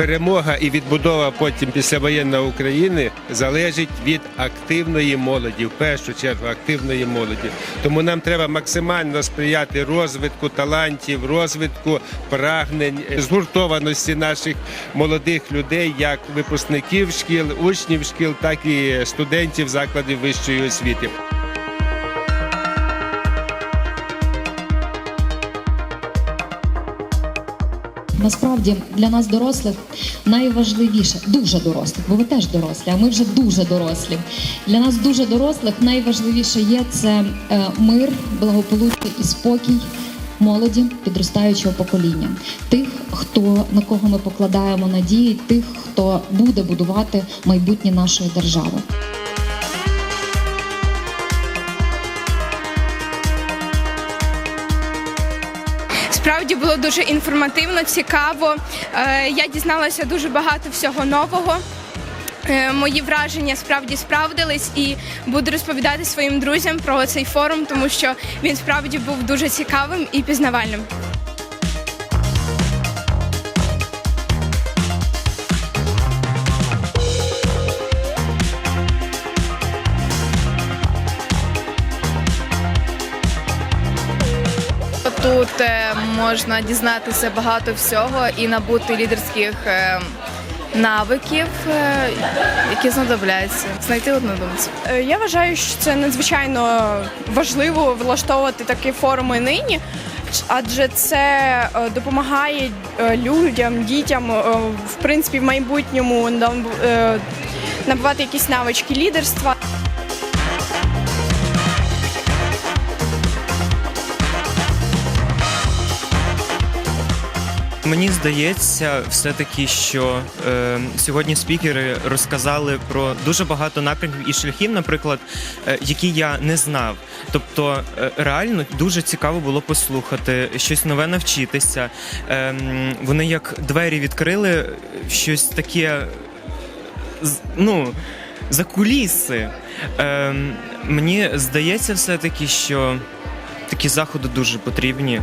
перемога і відбудова потім післявоєнної України залежить від активної молоді, в першу чергу активної молоді. Тому нам треба максимально сприяти розвитку талантів, розвитку прагнень, згуртованості наших молодих людей, як випускників шкіл, учнів шкіл, так і студентів закладів вищої освіти. Насправді для нас дорослих найважливіше, дуже дорослих, бо ви теж дорослі, а ми вже дуже дорослі. Для нас дуже дорослих найважливіше є це е, мир, благополуччя і спокій молоді підростаючого покоління, тих, хто на кого ми покладаємо надії, тих, хто буде будувати майбутнє нашої держави. Справді було дуже інформативно, цікаво. Е, Я дізналася дуже багато всього нового. Е, Мої враження справді справдились і буду розповідати своїм друзям про цей форум, тому що він справді був дуже цікавим і пізнавальним. Тут е, можна дізнатися багато всього і набути лідерських е, навиків, е, які знадобляться. Знайти однодумців. Я вважаю, що це надзвичайно важливо влаштовувати такі форуми нині, адже це допомагає людям, дітям в принципі в майбутньому набувати якісь навички лідерства. Мені здається, все-таки, що е, сьогодні спікери розказали про дуже багато напрямків і шляхів, наприклад, е, які я не знав. Тобто, е, реально дуже цікаво було послухати, щось нове навчитися. Е, вони як двері відкрили щось таке, ну, за куліси. Е, мені здається, все-таки, що такі заходи дуже потрібні.